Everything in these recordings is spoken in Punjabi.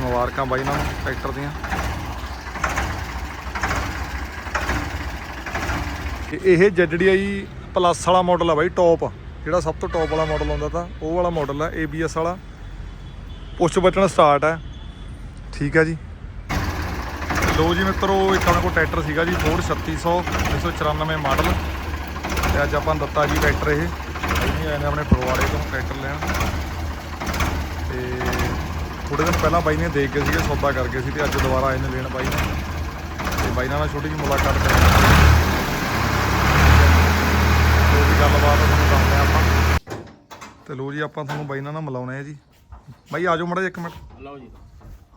ਮੁਬਾਰਕਾਂ ਬਾਈ ਇਹਨਾਂ ਨੂੰ ਟਰੈਕਟਰ ਦੀਆਂ। ਤੇ ਇਹ ਜੈਡਡੀਆਈ ਪਲੱਸ ਵਾਲਾ ਮਾਡਲ ਆ ਬਾਈ ਟੌਪ ਜਿਹੜਾ ਸਭ ਤੋਂ ਟੌਪ ਵਾਲਾ ਮਾਡਲ ਆਉਂਦਾ ਤਾਂ ਉਹ ਵਾਲਾ ਮਾਡਲ ਆ ABS ਵਾਲਾ। ਪੁਸ਼ ਬਟਨ ਸਟਾਰਟ ਹੈ ਠੀਕ ਹੈ ਜੀ। ਲੋ ਜੀ ਮਿੱਤਰੋ ਇੱਕ ਆਪਣੇ ਕੋਲ ਟਰੈਕਟਰ ਸੀਗਾ ਜੀ ਫੋਰਡ 3600 1994 ਮਾਡਲ। ਤੇ ਅੱਜ ਆਪਾਂ ਨੂੰ ਦਿੱਤਾ ਜੀ ਟਰੈਕਟਰ ਇਹ। ਅਸੀਂ ਆਏ ਨੇ ਆਪਣੇ ਫਗਵਾੜੇ ਤੋਂ ਟਰੈਕਟਰ ਲੈਣ। ਤੇ ਥੋੜੇ ਦਿਨ ਪਹਿਲਾਂ ਬਾਈ ਨੇ ਦੇਖ ਗਏ ਸੀਗੇ ਸੌਦਾ ਕਰ ਗਏ ਸੀ ਤੇ ਅੱਜ ਦੁਬਾਰਾ ਆਏ ਨੇ ਲੈਣ ਬਾਈ ਨੇ ਤੇ ਬਾਈ ਨਾਲ ਛੋਟੀ ਜਿਹੀ ਮੁਲਾਕਾਤ ਕਰਾਂਗੇ। ਜੋ ਵੀ ਗੱਲਬਾਤ ਆ ਤੁਹਾਨੂੰ ਦੱਸਦੇ ਹਾਂ ਆਪਾਂ। ਤੇ ਲੋ ਜੀ ਆਪਾਂ ਤੁਹਾਨੂੰ ਬਾਈ ਨਾਲ ਨਾ ਮਿਲਾਉਣੇ ਆ ਜੀ। ਬਾਈ ਆਜੋ ਮੜਾ ਇੱਕ ਮਿੰਟ। ਲਓ ਜੀ।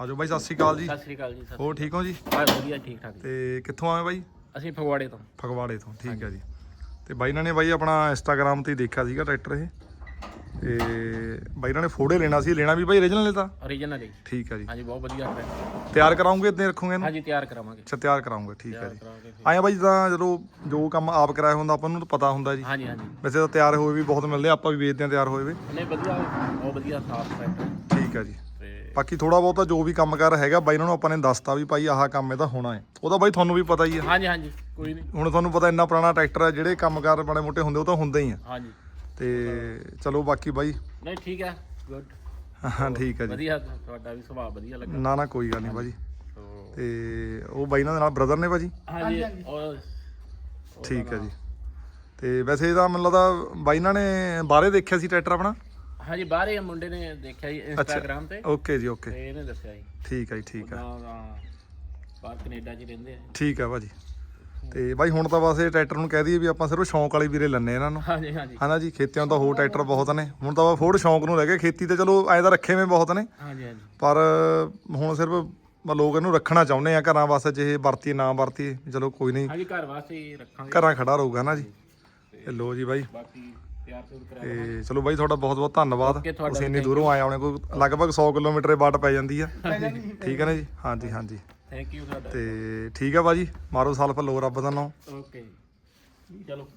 ਆਜੋ ਬਾਈ ਸਤਿ ਸ਼੍ਰੀ ਅਕਾਲ ਜੀ। ਸਤਿ ਸ੍ਰੀ ਅਕਾਲ ਜੀ ਹੋਰ ਠੀਕ ਹੋ ਜੀ? ਹਾਂ ਵਧੀਆ ਠੀਕ ਠਾਕ ਤੇ ਕਿੱਥੋਂ ਆਏ ਬਾਈ? ਅਸੀਂ ਫਗਵਾੜੇ ਤੋਂ। ਫਗਵਾੜੇ ਤੋਂ ਠੀਕ ਹੈ ਜੀ। ਤੇ ਬਾਈ ਨਾਲ ਨੇ ਬਾਈ ਆਪਣਾ ਇੰਸਟਾਗ੍ਰam ਤੇ ਦੇਖਿਆ ਸੀਗਾ ਟਰੈਕਟਰ ਇਹ। ਤੇ ਬਾਈ ਨਾਲ ਨੇ ਫੋੜੇ ਲੈਣਾ ਸੀ ਲੈਣਾ ਵੀ ਬਾਈ origignal ਲੈਤਾ ਓਰੀਜਨਲ ਜੀ। ਠੀਕ ਹੈ ਜੀ। ਹਾਂਜੀ ਬਹੁਤ ਵਧੀਆ ਹੈ। ਤਿਆਰ ਕਰਾਉਂਗੇ ਤੇ ਰੱਖੋਗੇ ਇਹਨੂੰ? ਹਾਂਜੀ ਤਿਆਰ ਕਰਾਵਾਂਗੇ। ਅੱਛਾ ਤਿਆਰ ਕਰਾਉਂਗੇ ਠੀਕ ਹੈ ਜੀ। ਕਰਾਵਾਂਗੇ ਆਇਆ ਬਾਈ ਤਾਂ ਜਦੋਂ ਜੋ ਕੰਮ ਆਪ ਕਰਾਇਆ ਹੁੰਦਾ ਆਪਾਂ ਨੂੰ ਤਾਂ ਪਤਾ ਹੁੰਦਾ ਜੀ। ਹਾਂਜੀ ਹਾਂਜੀ। ਵੈਸੇ ਤਾਂ ਤਿਆਰ ਹੋਏ ਵੀ ਬਹੁਤ ਮਿਲਦੇ ਆ, ਆਪਾਂ ਵੀ ਵੇਚਦੇ ਆ ਤਿਆਰ ਹੋਏ ਵੀ। ਨਹੀਂ ਵਧੀਆ ਬਹੁਤ ਵਧੀਆ ਸਾਫ਼ ਹੈ। ਠੀਕ ਹੈ ਜੀ। ਤੇ ਬਾਕੀ ਥੋੜਾ ਬਹੁਤਾ ਜੋ ਵੀ ਕੰਮ ਕਰ ਹੈਗਾ ਬਾਈ ਇਹਨਾਂ ਨੂੰ ਆਪਾਂ ਨੇ ਦੱਸਤਾ ਵੀ ਭਾਈ ਆਹ ਕੰਮ ਇਹਦਾ ਹੋਣਾ ਹੈ। ਉਹਦਾ ਬਾਈ ਤੁਹਾਨੂੰ ਵੀ ਪਤਾ ਹੀ ਹੈ। ਹਾਂਜੀ ਹਾਂਜੀ ਕੋਈ ਨਹੀਂ। ਹੁਣ ਤੁਹਾਨੂੰ ਪਤਾ ਇੰਨਾ ਪੁਰਾਣਾ ਟਰੈਕਟਰ ਹੈ ਜਿਹੜੇ ਕੰਮਕਾਰ ਬੜੇ ਮੋਟੇ ਹੁੰਦੇ ਉਹ ਤਾਂ ਹੁੰਦੇ ਹੀ ਆ। ਹਾਂਜੀ। ਤੇ ਚਲੋ ਬਾਕੀ ਬਾਈ। ਨਹੀਂ ਠੀਕ ਹੈ। ਗੁੱਡ ਹਾਂ ਠੀਕ ਹੈ ਜੀ। ਵਧੀਆ ਤੁਹਾਡਾ ਵੀ ਸੁਭਾਅ ਵਧੀਆ ਲੱਗਾ। ਨਾ ਨਾ ਕੋਈ ਗੱਲ ਨਹੀਂ ਬਾਜੀ ਤੋ ਤੇ ਉਹ ਬਾਈ ਨਾਲ ਨਾਲ ਬ੍ਰਦਰ ਨੇ ਭਾਜੀ? ਹਾਂਜੀ ਔਰ ਠੀਕ ਹੈ ਜੀ। ਤੇ ਵੈਸੇ ਇਹਦਾ ਮੈਨੂੰ ਲੱਗਦਾ ਬਾਈ ਨਾਲ ਨੇ ਬਾਹਰੇ ਦੇਖਿਆ ਸੀ ਟਰੈਕਟਰ ਆਪਣਾ? ਹਾਂਜੀ ਬਾਹਰੇ ਮੁੰਡੇ ਨੇ ਦੇਖਿਆ ਜੀ ਇੰਸਟਾਗ੍ਰam ਤੇ। ਓਕੇ ਜੀ ਓਕੇ। ਤੇ ਇਹਨੇ ਦੱਸਿਆ ਜੀ। ਠੀਕ ਹੈ ਜੀ ਠੀਕ ਹੈ। ਬਾਹਰ ਕੈਨੇਡਾ 'ਚ ਹੀ ਰਹਿੰਦੇ ਆ। ਠੀਕ ਹੈ ਭਾਜੀ। ਤੇ ਬਾਈ ਹੁਣ ਤਾਂ ਬਸ ਇਹ ਟਰੈਕਟਰ ਨੂੰ ਕਹਿ ਦਈਏ ਵੀ ਆਪਾਂ ਸਿਰਫ ਸ਼ੌਂਕ ਵਾਲੇ ਵੀਰੇ ਲੰਨੇ ਇਹਨਾਂ ਨੂੰ। ਹਾਂਜੀ ਹਾਂਜੀ। ਹਨਾ ਜੀ ਖੇਤੀਆਂ ਤਾਂ ਹੋਰ ਟਰੈਕਟਰ ਬਹੁਤ ਨੇ। ਹੁਣ ਤਾਂ ਫੋੜ ਸ਼ੌਂਕ ਨੂੰ ਲੈ ਕੇ ਖੇਤੀ ਤੇ ਚਲੋ ਐਂ ਤਾਂ ਰੱਖੇ ਵੇ ਬਹੁਤ ਨੇ। ਹਾਂਜੀ ਹਾਂਜੀ। ਪਰ ਹੁਣ ਸਿਰਫ ਮ- ਲੋਕ ਇਹਨੂੰ ਰੱਖਣਾ ਚਾਹੁੰਦੇ ਆ ਘਰਾਂ ਵਾਸਤੇ ਜੇ ਵਰਤੀਏ ਨਾ ਵਰਤੀਏ ਚਲੋ ਕੋਈ ਨਹੀਂ। ਹਾਂਜੀ ਘਰ ਵਾਸਤੇ ਹੀ ਰੱਖਾਂਗੇ। ਘਰਾਂ ਖੜਾ ਰਹੂਗਾ ਨਾ ਜੀ। ਤੇ ਲੋ ਜੀ ਬਾਈ। ਬਾਕੀ ਤੇ ਚਲੋ ਬਾਈ ਤੁਹਾਡਾ ਬਹੁਤ ਬਹੁਤ ਧੰਨਵਾਦ। ਤੁਸੀਂ ਇੰਨੀ ਦੂਰੋਂ ਆਏ ਆਉਣੇ ਕੋਈ ਲਗਭਗ 100 ਕਿਲੋਮੀਟਰ ਦੇ ਬਾਟ ਪੈ ਜਾਂਦੀ ਆ। ਠੀਕ ਹੈ ਨਾ ਜੀ? ਹਾਂਜੀ ਹਾਂਜੀ। ਥੈਂਕ ਯੂ ਤੁਹਾਡਾ ਤੇ ਠੀਕ ਆ ਬਾਜੀ ਮਾਰੋ ਸਲਫ ਲੋ ਰੱਬ ਦਾ ਨਾਮ। ਓਕੇ ਚਲੋ।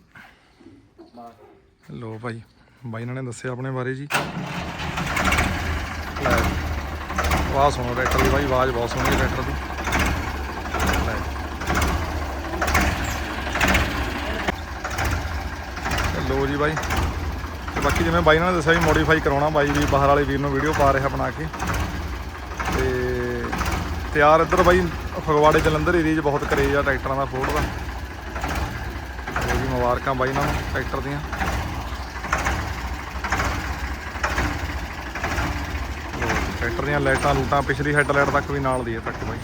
ਬਾਏ ਲੋ ਭਾਈ ਬਾਈ ਇਹਨਾਂ ਨੇ ਦੱਸਿਆ ਆਪਣੇ ਬਾਰੇ ਜੀ। ਲੈ ਆਵਾਜ਼ ਸੁਣੋ ਟਰੈਕਟਰ ਦੀ ਬਾਈ ਆਵਾਜ਼ ਬਹੁਤ ਸੋਹਣੀ ਹੈ ਟਰੈਕਟਰ ਦੀ। ਲੈ। ਜੀ ਬਾਈ ਤੇ ਬਾਕੀ ਜਿਵੇਂ ਬਾਈ ਇਹਨਾਂ ਨੇ ਦੱਸਿਆ ਵੀ ਮੋਡੀਫਾਈ ਕਰਾਉਣਾ ਬਾਈ ਵੀ ਬਾਹਰ ਵਾਲੇ ਵੀਰ ਨੂੰ ਵੀਡੀਓ ਪਾ ਰਿਹਾ ਬਣਾ ਕੇ। ਤਿਆਰ ਇੱਧਰ ਬਾਈ, ਫਗਵਾੜੇ, ਜਲੰਧਰ ਏਰੀਆ 'ਚ ਬਹੁਤ ਕਰੇਜ ਆ ਟਰੈਕਟਰਾਂ ਦਾ ਫੋਰਡ ਦਾ। ਲਓ ਜੀ ਮੁਬਾਰਕਾਂ ਬਾਈ ਨਾਲ ਟਰੈਕਟਰ ਦੀਆਂ। ਟਰੈਕਟਰ ਦੀਆਂ ਲਾਈਟਾਂ, ਲੂਟਾਂ, ਪਿਛਲੀ ਹੈਡਲਾਈਟ ਤੱਕ ਵੀ ਨਾਲ ਦੀ ਹੈ ਤੱਕ ਬਾਈ।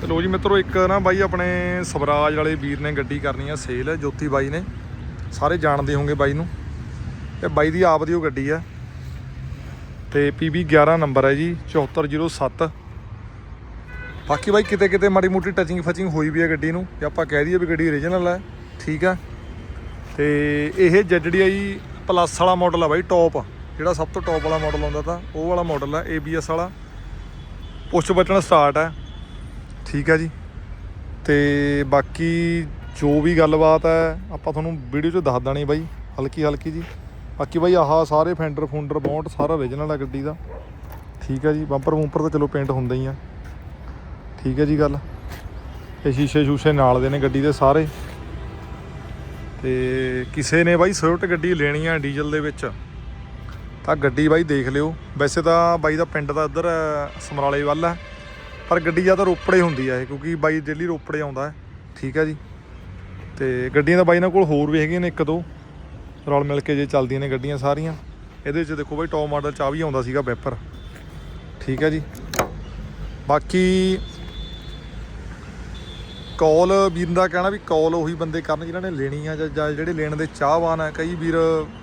ਤੇ ਲੋ ਜੀ ਮਿੱਤਰੋ, ਇੱਕ ਨਾ ਬਾਈ ਆਪਣੇ ਸਵਰਾਜ ਵਾਲੇ ਵੀਰ ਨੇ ਗੱਡੀ ਕਰਨੀ ਆ ਸੇਲ, ਜੋਤੀ ਬਾਈ ਨੇ। ਸਾਰੇ ਜਾਣਦੇ ਹੋਗੇ ਬਾਈ ਨੂੰ। ਇਹ ਬਾਈ ਦੀ ਆਪ ਦੀ ਉਹ ਗੱਡੀ ਆ। ਤੇ PB 11 ਨੰਬਰ ਹੈ ਜੀ 7407 ਬਾਕੀ ਬਾਈ ਕਿਤੇ ਕਿਤੇ ਮਾੜੀ ਮੋਟੀ ਟੱਚਿੰਗ ਫਚਿੰਗ ਹੋਈ ਵੀ ਹੈ ਗੱਡੀ ਨੂੰ ਤੇ ਆਪਾਂ ਕਹਿ ਦਈਏ ਵੀ ਗੱਡੀ ਓਰੀਜਨਲ ਹੈ ਠੀਕ ਆ। ਤੇ ਇਹ ਜੈਡਡੀਆਈ ਪਲੱਸ ਵਾਲਾ ਮਾਡਲ ਆ ਬਾਈ ਟੌਪ ਜਿਹੜਾ ਸਭ ਤੋਂ ਟੌਪ ਵਾਲਾ ਮਾਡਲ ਆਉਂਦਾ ਤਾਂ ਉਹ ਵਾਲਾ ਮਾਡਲ ਆ ABS ਵਾਲਾ। ਪੁਸ਼ ਬਟਨ ਸਟਾਰਟ ਹੈ ਠੀਕ ਹੈ ਜੀ। ਤੇ ਬਾਕੀ ਜੋ ਵੀ ਗੱਲਬਾਤ ਹੈ ਆਪਾਂ ਤੁਹਾਨੂੰ ਵੀਡੀਓ 'ਚ ਦੱਸ ਦੇਣੀ ਬਾਈ ਹਲਕੀ ਹਲਕੀ ਜੀ। ਬਾਕੀ ਬਾਈ ਆਹ ਸਾਰੇ ਫੈਂਡਰ ਫੁੰਡਰ ਬੌਂਟ ਸਾਰਾ ਓਰੀਜਨਲ ਆ ਗੱਡੀ ਦਾ, ਠੀਕ ਹੈ ਜੀ। ਬੰਪਰ ਵੂੰਪਰ ਤਾਂ ਚਲੋ ਪੇਂਟ ਹੁੰਦਾ ਹੀ ਆ। ਠੀਕ ਹੈ ਜੀ ਗੱਲ। ਇਹ ਸ਼ੀਸ਼ੇ ਸ਼ੂਸ਼ੇ ਨਾਲ ਦੇ ਨੇ ਗੱਡੀ ਦੇ ਸਾਰੇ। ਤੇ ਕਿਸੇ ਨੇ ਬਾਈ ਸਵਿਫਟ ਗੱਡੀ ਲੈਣੀ ਆ ਡੀਜ਼ਲ ਦੇ ਵਿੱਚ, ਤਾਂ ਗੱਡੀ ਬਾਈ ਦੇਖ ਲਿਓ। ਵੈਸੇ ਤਾਂ ਬਾਈ ਦਾ ਪਿੰਡ ਦਾ ਇੱਧਰ, ਸਮਰਾਲੇ ਵੱਲ ਹੈ ਪਰ ਗੱਡੀ ਜ਼ਿਆਦਾ ਰੋਪੜੇ ਹੁੰਦੀ ਆ ਇਹ, ਕਿਉਂਕਿ ਬਾਈ ਡੇਲੀ ਰੋਪੜੇ ਆਉਂਦਾ ਹੈ। ਠੀਕ ਹੈ ਜੀ। ਤੇ ਗੱਡੀਆਂ ਦਾ ਬਾਈ ਨਾਲ ਕੋਲ ਹੋਰ ਵੀ ਹੈਗੀਆਂ ਨੇ, ਇੱਕ ਦੋ। ਰਲ ਮਿਲ ਕੇ ਜੇ ਚੱਲਦੀਆਂ ਨੇ ਗੱਡੀਆਂ ਸਾਰੀਆਂ। ਇਹਦੇ ਵਿੱਚ ਦੇਖੋ ਬਾਈ ਟੌਪ ਮਾਡਲ ਚ ਆ ਵੀ ਆਉਂਦਾ ਸੀਗਾ ਵੈਪਰ ਠੀਕ ਹੈ ਜੀ। ਬਾਕੀ ਕਾਲ ਵੀਰ ਦਾ ਕਹਿਣਾ ਵੀ ਕਾਲ ਉਹੀ ਬੰਦੇ ਕਰਨ ਜਿਨ੍ਹਾਂ ਨੇ ਲੈਣੀ ਆ ਜਾਂ ਜਿਹੜੇ ਲੈਣ ਦੇ ਚਾਹਵਾਨ ਆ। ਕਈ ਵੀਰ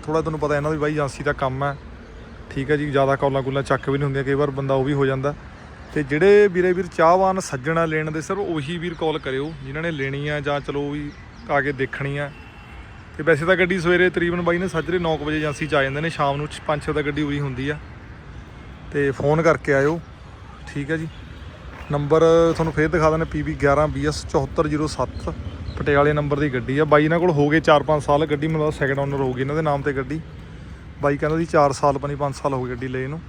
ਥੋੜਾ ਤੁਹਾਨੂੰ ਪਤਾ ਇਹਨਾਂ ਦੀ ਬਾਈ ਏਜੰਸੀ ਦਾ ਕੰਮ ਹੈ ਠੀਕ ਹੈ ਜੀ, ਜ਼ਿਆਦਾ ਕਾਲਾਂ ਕੁਲਾਂ ਚੱਕ ਵੀ ਨਹੀਂ ਹੁੰਦੀਆਂ, ਕਈ ਵਾਰ ਬੰਦਾ ਉਹ ਵੀ ਹੋ ਜਾਂਦਾ। ਤੇ ਜਿਹੜੇ ਵੀਰੇ ਵੀਰ ਚਾਹਵਾਨ ਸੱਜਣਾ ਲੈਣ ਦੇ ਸਿਰਫ ਉਹੀ ਵੀਰ ਕਾਲ ਕਰਿਓ, ਜਿਨ੍ਹਾਂ ਨੇ ਲੈਣੀ ਆ ਜਾਂ ਚਲੋ ਵੀ ਆ ਕੇ ਦੇਖਣੀ ਆ ਤੇ ਵੈਸੇ ਤਾਂ ਗੱਡੀ ਸਵੇਰੇ ਤਕਰੀਬਨ ਬਾਈ ਨੇ ਸੱਜਰੇ 9 ਵਜੇ ਏਜੰਸੀ ਚ ਆ ਜਾਂਦੇ ਨੇ, ਸ਼ਾਮ ਨੂੰ 5-6 ਦਾ ਗੱਡੀ ਉਰੀ ਹੁੰਦੀ ਆ। ਤੇ ਫੋਨ ਕਰਕੇ ਆਇਓ। ਠੀਕ ਹੈ ਜੀ। ਨੰਬਰ ਤੁਹਾਨੂੰ ਫੇਰ ਦਿਖਾ ਦਿੰਦੇ PB 11 BS 7407 ਪਟਿਆਲੇ ਨੰਬਰ ਦੀ ਗੱਡੀ ਆ। ਬਾਈ ਇਹਨਾਂ ਕੋਲ ਹੋ ਗਏ 4-5 ਸਾਲ, ਗੱਡੀ ਮਤਲਬ ਸੈਕੰਡ ਓਨਰ ਹੋ ਗਈ, ਇਹਨਾਂ ਦੇ ਨਾਮ ਤੇ ਗੱਡੀ। ਬਾਈ ਕਹਿੰਦਾ ਜੀ 4 ਸਾਲ ਪਨੀ 5 ਸਾਲ ਹੋ ਗਏ ਗੱਡੀ ਲਏ ਨੂੰ।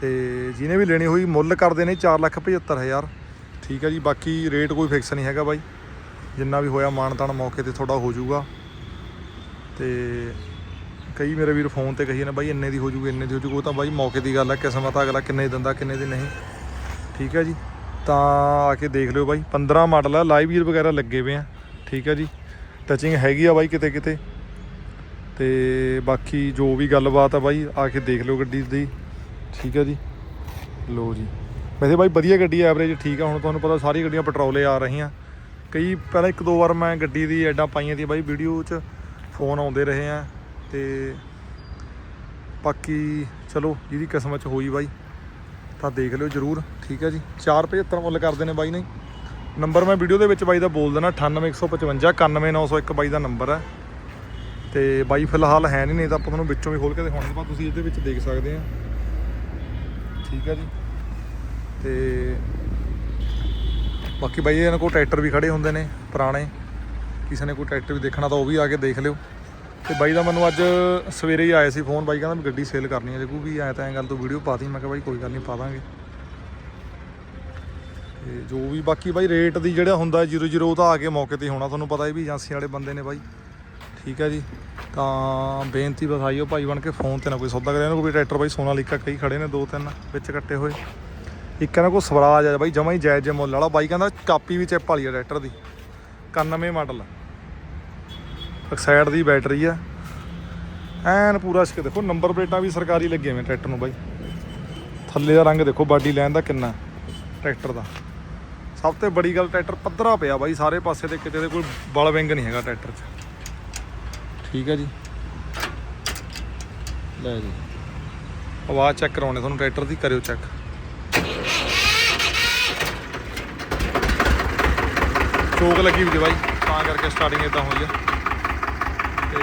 ਤੇ ਜਿਹਨੇ ਵੀ ਲੈਣੀ ਹੋਈ ਮੁੱਲ ਕਰਦੇ ਨੇ 475000 ਠੀਕ ਹੈ ਜੀ, ਬਾਕੀ ਰੇਟ ਕੋਈ ਫਿਕਸ ਨਹੀਂ ਹੈਗਾ ਬਾਈ। ਜਿੰਨਾ ਵੀ ਹੋਇਆ ਮਾਨਤਾਨ ਮੌਕੇ ਤੇ ਤੁਹਾਡਾ ਹੋ ਜਾਊਗਾ। ਤੇ ਕਈ ਮੇਰੇ ਵੀਰ ਫੋਨ ਤੇ ਕਹੀ ਨੇ ਬਾਈ ਇੰਨੇ ਦੀ ਹੋ ਜੂਗੀ ਇੰਨੇ ਦੀ ਹੋ ਜੂਗੀ ਉਹ ਤਾਂ ਬਾਈ ਮੌਕੇ ਦੀ ਗੱਲ ਹੈ ਕਿਸਮਤ ਅਗਲਾ, ਕਿੰਨੇ ਦੀ ਦਿੰਦਾ, ਕਿੰਨੇ ਦੀ ਨਹੀਂ। ਠੀਕ ਹੈ ਜੀ? ਤਾਂ ਆ ਕੇ ਦੇਖ ਲਿਓ ਬਾਈ 15 ਮਾਡਲ ਆ ਲਾਈਵ ਵੀਰ ਵਗੈਰਾ ਲੱਗੇ ਪਏ ਆ। ਠੀਕ ਹੈ ਜੀ? ਟਚਿੰਗ ਹੈਗੀ ਆ ਬਾਈ ਕਿਤੇ ਕਿਤੇ। ਤੇ ਬਾਕੀ ਜੋ ਵੀ ਗੱਲਬਾਤ ਆ ਬਾਈ, ਆ ਕੇ ਦੇਖ ਲਿਓ ਗੱਡੀ ਦੀ। ਠੀਕ ਹੈ ਜੀ? ਲੋ ਜੀ। ਵੈਸੇ ਬਾਈ ਵਧੀਆ ਗੱਡੀ ਐਵਰੇਜ ਠੀਕ ਆ, ਹੁਣ ਤੁਹਾਨੂੰ ਪਤਾ ਸਾਰੀ ਗੱਡੀਆਂ ਪੈਟਰੋਲੇ ਆ ਰਹੀਆਂ। ਕਈ ਪਹਿਲਾਂ ਇੱਕ ਦੋ ਵਾਰ ਮੈਂ ਗੱਡੀ ਦੀ ਐਡਾਂ ਪਾਈਆਂ ਦੀ ਬਾਈ ਵੀਡੀਓ 'ਚ ਫੋਨ ਆਉਂਦੇ ਰਹੇ ਆ। ਤੇ ਬਾਕੀ ਚਲੋ, ਜਿਹਦੀ ਕਿਸਮਤ 'ਚ ਹੋਈ ਬਾਈ। ਤਾਂ ਦੇਖ ਲਿਓ ਜਰੂਰ, ਠੀਕ ਹੈ ਜੀ। 475 ਮੁੱਲ ਕਰਦੇ ਨੇ ਬਾਈ ਨੇ। ਨੰਬਰ ਮੈਂ ਵੀਡੀਓ ਦੇ ਵਿੱਚ ਬਾਈ ਦਾ ਬੋਲ ਦੇਣਾ 98155 91901 ਬਾਈ ਦਾ ਨੰਬਰ ਹੈ। ਤੇ ਬਾਈ ਫਿਲਹਾਲ ਹੈ ਨਹੀਂ ਨਹੀਂ ਤਾਂ ਆਪਾਂ ਤੁਹਾਨੂੰ ਵਿੱਚੋਂ ਵੀ ਖੋਲ ਕੇ ਦਿਖਾਉਣੇ ਪਰ ਤੁਸੀਂ ਇਹਦੇ ਵਿੱਚ ਦੇਖ ਸਕਦੇ ਆ। ਠੀਕ ਹੈ ਜੀ। ਤੇ ਬਾਕੀ ਬਾਈ ਇਹਨਾਂ ਕੋਲ ਟਰੈਕਟਰ ਵੀ ਖੜੇ ਹੁੰਦੇ ਨੇ, ਪੁਰਾਣੇ। ਕਿਸੇ ਨੇ ਕੋਈ ਟਰੈਕਟਰ ਵੀ ਦੇਖਣਾ ਤਾਂ ਉਹ ਵੀ ਆ ਕੇ ਦੇਖ ਲਿਓ। ਤੇ ਬਾਈ ਦਾ ਮੈਨੂੰ ਅੱਜ ਸਵੇਰੇ ਹੀ ਆਇਆ ਸੀ ਫੋਨ, ਬਾਈ ਕਹਿੰਦਾ ਮੈਂ ਗੱਡੀ ਸੇਲ ਕਰਨੀ ਹੈ, ਜੇ ਕੋਈ ਵੀ ਆਇਆ ਤਾਂ ਐਂ ਗੱਲ ਤੋਂ ਵੀਡੀਓ ਪਾਤੀ ਮੈਂ ਕਿਹਾ ਬਾਈ ਕੋਈ ਗੱਲ ਨਹੀਂ, ਪਾ ਦਾਂਗੇ। ਤੇ ਜੋ ਵੀ, ਬਾਕੀ ਬਾਈ ਰੇਟ ਦੀ ਜਿਹੜਾ ਹੁੰਦਾ 00 ਉਹ ਤਾਂ ਆ ਕੇ ਮੌਕੇ ਤੇ ਹੋਣਾ, ਤੁਹਾਨੂੰ ਪਤਾ ਹੀ ਵੀ ਏਜੰਸੀ ਵਾਲੇ ਬੰਦੇ ਨੇ ਬਾਈ। ਠੀਕ ਹੈ ਜੀ। ਤਾਂ ਬੇਨਤੀ ਬਸ ਆਈਓ ਭਾਈ ਬਣ ਕੇ ਫੋਨ ਤੇ ਨਾ ਕੋਈ ਸੌਦਾ ਕਰਿਆ ਇਹਨਾਂ ਕੋਈ ਟਰੈਕਟਰ ਬਾਈ ਸੋਨਾ ਸੋਨਾਲੀਕਾ ਕਈ ਖੜੇ ਨੇ, ਦੋ ਤਿੰਨ ਵਿੱਚ ਕੱਟੇ ਹੋਏ। ਇੱਕ ਇਹਨਾਂ ਕੋਲ ਸਵਰਾਜ ਆ ਬਾਈ, ਜਮਾ ਹੀ ਜਾਇਜ਼ ਜੇ ਮੁੱਲ ਵਾਲਾ। ਬਾਈ ਕਹਿੰਦਾ ਕਾਪੀ ਵੀ ਚਿੱਪ ਵਾਲੀ ਆ ਟਰੈਕਟਰ ਦੀ। 91 ਮਾਡਲ ਐਕਸਾਈਡ ਦੀ ਬੈਟਰੀ ਆ। ਐਨ ਪੂਰਾ ਸ਼ਿਕ ਦੇਖੋ ਨੰਬਰ ਪਲੇਟਾਂ ਵੀ ਸਰਕਾਰੀ ਲੱਗੇ ਹੋਏ ਟਰੈਕਟਰ ਨੂੰ ਬਾਈ। ਥੱਲੇ ਦਾ ਰੰਗ ਦੇਖੋ ਬਾਡੀ ਲਾਈਨ ਦਾ ਕਿੰਨਾ ਟਰੈਕਟਰ ਦਾ। ਸਭ ਤੋਂ ਬੜੀ ਗੱਲ ਟਰੈਕਟਰ ਪੱਧਰਾ ਪਿਆ ਬਾਈ ਸਾਰੇ ਪਾਸੇ ਤੇ ਕਿਤੇ ਦੇ ਕੋਈ ਬਲ ਵਿੰਗ ਨਹੀਂ ਹੈਗਾ ਟਰੈਕਟਰ 'ਚ। ਠੀਕ ਹੈ ਜੀ। ਲੈ ਜੀ। ਆਵਾਜ਼ ਚੈੱਕ ਕਰਾਉਣੇ ਤੁਹਾਨੂੰ ਟਰੈਕਟਰ ਦੀ ਕਰਿਓ ਚੈੱਕ ਚੋਕ ਲੱਗੀ ਵੀ ਜੀ ਬਾਈ ਤਾਂ ਕਰਕੇ ਸਟਾਰਟਿੰਗ ਇਦਾਂ ਹੋਈ ਆ। ਤੇ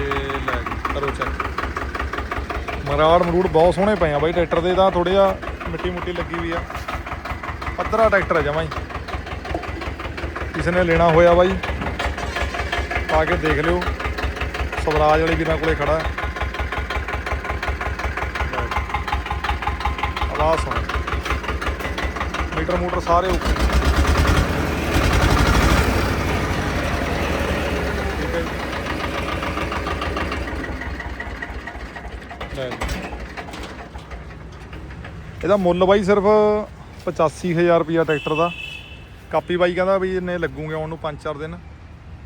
ਲੈ ਜੀ, ਕਰੋ ਚੈੱਕ ਮਰਾੜ ਮਰੂੜ ਬਹੁਤ ਸੋਹਣੇ ਪਏ ਆ ਬਾਈ, ਟਰੈਕਟਰ ਦੇ ਤਾਂ ਥੋੜੇ ਜਿਹਾ ਮਿੱਟੀ ਮੁੱਟੀ ਲੱਗੀ ਵੀ ਆ। ਪੱਧਰਾ ਟਰੈਕਟਰ ਹੈ ਜਮਾਂ ਹੀ। ਕਿਸੇ ਨੇ ਲੈਣਾ ਹੋਇਆ ਬਾਈ। ਆ ਕੇ ਦੇਖ ਲਿਓ। ਸਵਰਾਜ ਵਾਲੇ ਵੀਰਾਂ ਕੋਲੇ ਖੜਾ। ਹੈ। ਲੈ ਆਵਾਜ਼ ਸੁਣ। ਮੀਟਰ ਮੋਟਰ ਸਾਰੇ ਓਕੇ ਠੀਕ ਹੈ ਜੀ ਲੈ ਜੀ ਇਹਦਾ ਮੁੱਲ ਬਾਈ ਸਿਰਫ 85000 ਰੁਪਿਆ ਟਰੈਕਟਰ ਦਾ। ਕਾਪੀ ਬਾਈ ਕਹਿੰਦਾ ਵੀ ਇੰਨੇ ਲੱਗੂਗੇ ਆਉਣ ਨੂੰ 5-4 ਦਿਨ।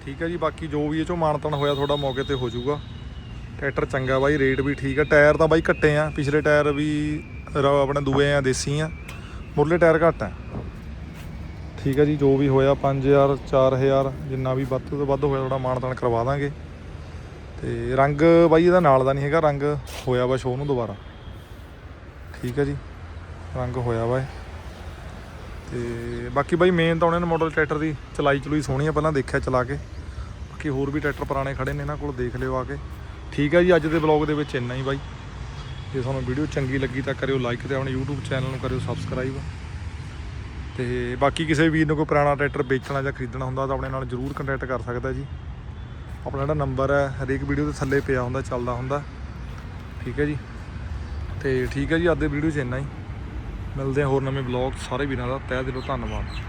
ਠੀਕ ਹੈ ਜੀ, ਬਾਕੀ ਜੋ ਵੀ ਇਹ ਚੋਂ ਮਾਨਤਨ ਹੋਇਆ ਤੁਹਾਡਾ ਮੌਕੇ ਤੇ ਹੋ ਜਾਊਗਾ। ਟਰੈਕਟਰ ਚੰਗਾ ਬਾਈ, ਰੇਟ ਵੀ ਠੀਕ ਆ ਟਾਇਰ ਤਾਂ ਬਾਈ ਘੱਟੇ ਆ। ਪਿਛਲੇ ਟਾਇਰ ਵੀ ਰ- ਆਪਣੇ ਦੂਏ ਆ, ਦੇਸੀ ਆ। ਮੁਰਲੇ ਟਾਇਰ ਘੱਟ ਆ। ਠੀਕ ਹੈ ਜੀ, ਜੋ ਵੀ ਹੋਇਆ 5000 4000 ਜਿੰਨਾ ਵੀ ਵੱਧ ਤੋਂ ਵੱਧ ਹੋਇਆ, ਤੁਹਾਡਾ ਮਾਨਤਨ ਕਰਵਾ ਦਾਂਗੇ। ਤੇ ਰੰਗ ਬਾਈ ਇਹਦਾ ਨਾਲ ਦਾ ਨਹੀਂ ਹੈਗਾ, ਰੰਗ ਹੋਇਆ ਵਾ ਸ਼ੋਅ ਨੂੰ ਦੁਬਾਰਾ। ਠੀਕ ਹੈ ਜੀ, ਰੰਗ ਹੋਇਆ ਵਾ ਇਹ। ਤੇ ਬਾਕੀ ਬਾਈ ਮੇਨ ਤਾਂ ਉਹਨਾਂ ਨੇ ਮਾਡਲ ਟਰੈਕਟਰ ਦੀ ਚਲਾਈ ਚਲੂਈ ਸੋਹਣੀ ਆ, ਪਹਿਲਾਂ ਦੇਖਿਆ ਚਲਾ ਕੇ। ਬਾਕੀ ਹੋਰ ਵੀ ਟਰੈਕਟਰ ਪੁਰਾਣੇ ਖੜੇ ਨੇ, ਇਹਨਾਂ ਕੋਲ ਦੇਖ ਲਿਓ ਆ ਕੇ। ਠੀਕ ਹੈ ਜੀ, ਅੱਜ ਦੇ ਬਲੌਗ ਦੇ ਵਿੱਚ ਇੰਨਾ ਹੀ ਬਾਈ। ਜੇ ਤੁਹਾਨੂੰ ਵੀਡੀਓ ਚੰਗੀ ਲੱਗੀ ਤਾਂ ਕਰਿਓ ਲਾਈਕ ਤੇ ਆਪਣੇ YouTube ਚੈਨਲ ਨੂੰ ਕਰਿਓ ਸਬਸਕ੍ਰਾਈਬ ਤੇ ਬਾਕੀ ਕਿਸੇ ਵੀਰ ਨੂੰ ਕੋਈ ਪੁਰਾਣਾ ਟਰੈਕਟਰ ਵੇਚਣਾ ਜਾਂ ਖਰੀਦਣਾ ਹੁੰਦਾ ਤਾਂ ਆਪਣੇ ਨਾਲ ਜਰੂਰ ਕੰਟੈਕਟ ਕਰ ਸਕਦਾ ਜੀ। ਆਪਣਾ ਜਿਹੜਾ ਨੰਬਰ ਹੈ, ਹਰੇਕ ਵੀਡੀਓ ਦੇ ਥੱਲੇ ਪਿਆ ਹੁੰਦਾ, ਚੱਲਦਾ ਹੁੰਦਾ। ਠੀਕ ਹੈ ਜੀ? ਤੇ ਠੀਕ ਹੈ ਜੀ, ਅੱਜ ਦੇ ਵੀਡੀਓ 'ਚ ਇੰਨਾ ਹੀ। ਮਿਲਦੇ ਹਾਂ ਹੋਰ ਨਵੇਂ ਬਲੌਗ ਸਾਰੇ ਵੀਰਾਂ ਦਾ ਤਹਿ ਦਿਲੋਂ ਧੰਨਵਾਦ।